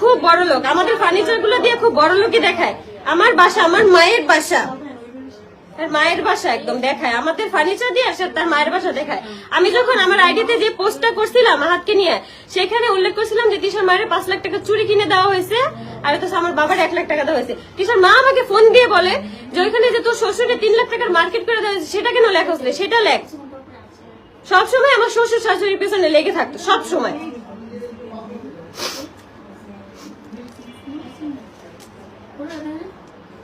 খুব বড় লোক। আমাদের ফার্নিচারগুলো দিয়ে খুব বড় লোকই দেখায়। আমার বাসা, আমার মায়ের বাসা। তার মায়ের বাসা একদম দেখায়। আমাদের ফার্নিচার দিয়ে আসে তার মায়ের বাসা দেখায়। আমি যখন আমার আইডিতে যে পোস্টটা করছিলাম হাতকে নিয়ে, সেখানে উল্লেখ করছিলাম যে তিশার মায়ের পাঁচ লাখ টাকা চুরি কিনে দেওয়া হয়েছে আর তো আমার বাবার এক লাখ টাকা দেওয়া হয়েছে। তিশার মা আমাকে ফোন দিয়ে বলে যে ওইখানে যে তোর শ্বশুরকে তিন লাখ টাকার মার্কেট করে দেওয়া হয়েছে, সেটা কেন লেখা সেটা লেখ। সবসময় আমার শ্বশুর শাশুড়ির পেছনে লেগে থাকতো সব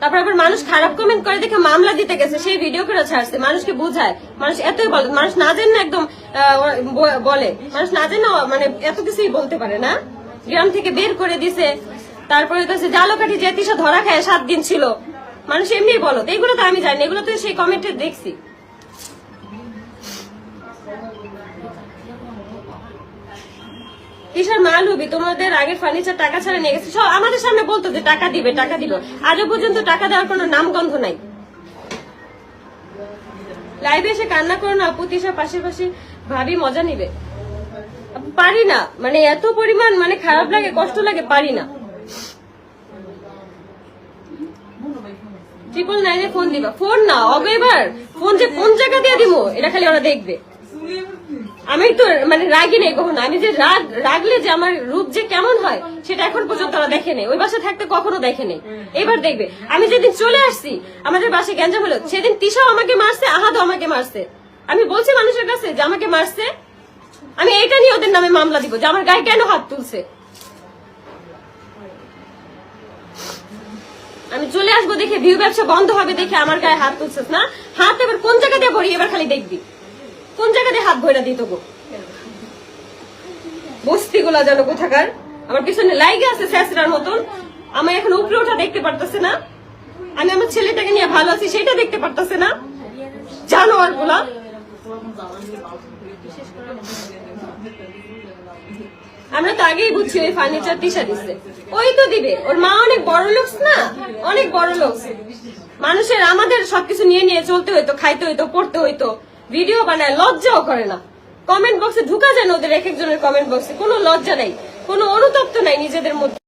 তারপর আবার মানুষ খারাপ কমেন্ট করে দেখে মামলা দিতে গেছে, সেই ভিডিও করে ছাড়ছে। মানুষকে বোঝায়। মানুষ এতই বলে মানুষ না জেনে একদম বলে। মানুষ না জেনে মানে এত কিছুই বলতে পারে না। গ্রাম থেকে বের করে দিছে। তারপরে সে জালকাঠি যে তিসা ধরা খায়, সাত দিন ছিল। মানুষ এমনি বলো তো এগুলো তো আমি জানি এগুলো তো সেই কমেন্টে দেখছি। কিসের মালুবি তোমাদের আগের ফার্নিচার টাকা ছাড়া নিয়ে গেছে। সব আমাদের সামনে বলতো যে টাকা দিবে টাকা দিবে আজও পর্যন্ত টাকা দেওয়ার কোনো নামগন্ধ নাই। লাইভে এসে কান্না করো না আপু তিশা পাশে পাশে ভাবি মজা নিবে। পারি না মানে এত পরিমাণ মানে খারাপ লাগে, কষ্ট লাগে, পারি না। ট্রিপল নাইনে ফোন দিবা। ফোন না অবে এবার। ফোন যে কোন জায়গা দিয়ে দিব, এটা খালি ওরা দেখবে। আমি তো মানে রাগি নেই কখনো। আমি যে রাগ, রাগলে যে আমার রূপ যে কেমন হয়, সেটা এখন পর্যন্ত ওরা দেখে নেই। ওই বাসায় থাকতে কখনো দেখে নেই। এবার দেখবে। আমি যেদিন চলে আসছি, আমাদের বাসায় গ্যাঞ্জাম হলো, সেদিন তিশাও আমাকে মারছে, আহাদও আমাকে মারছে। আমি বলছি মানুষের কাছে যে আমাকে মারছে, আমি এটা নিয়ে ওদের নামে মামলা দিব, যে আমার গায়ে কেন হাত তুলছে? আমি চলে আসব দেখে, ভিউ ব্যবসা বন্ধ হবে দেখে আমার গায়ে হাত তুলছিস না? হাত এবার কোন জায়গা দিয়ে ভরি এবার খালি দেখবি? কোন জায়গাতে হাত ভরে দিত গো বস্তি গুলা যেন কোথাকার? আমার পিছনে লাইগে আছে স্যাসরার মতন। আমি এখন উপরে ওঠা দেখতে পারতেছে না। আমি আমার ছেলেটাকে নিয়ে ভালো আছি, সেটা দেখতে পারতেছে না। জানোয়ারগুলা আমরা তো আগেই বুঝছি ওই ফার্নিচার দিশা দিচ্ছে ওই তো দিবে। ওর মা অনেক বড় লোক না? অনেক বড় লোক। মানুষের আমাদের সবকিছু নিয়ে নিয়ে চলতে হইতো, খাইতে হইতো, পড়তে হইতো। ভিডিও বানায় লজ্জাও করে না। কমেন্ট বক্সে ঢুকা যায় না ওদের এক একজনের কমেন্ট বক্সে কোনো লজ্জা নেই। কোনো অনুতপ্ত নাই নিজেদের মধ্যে।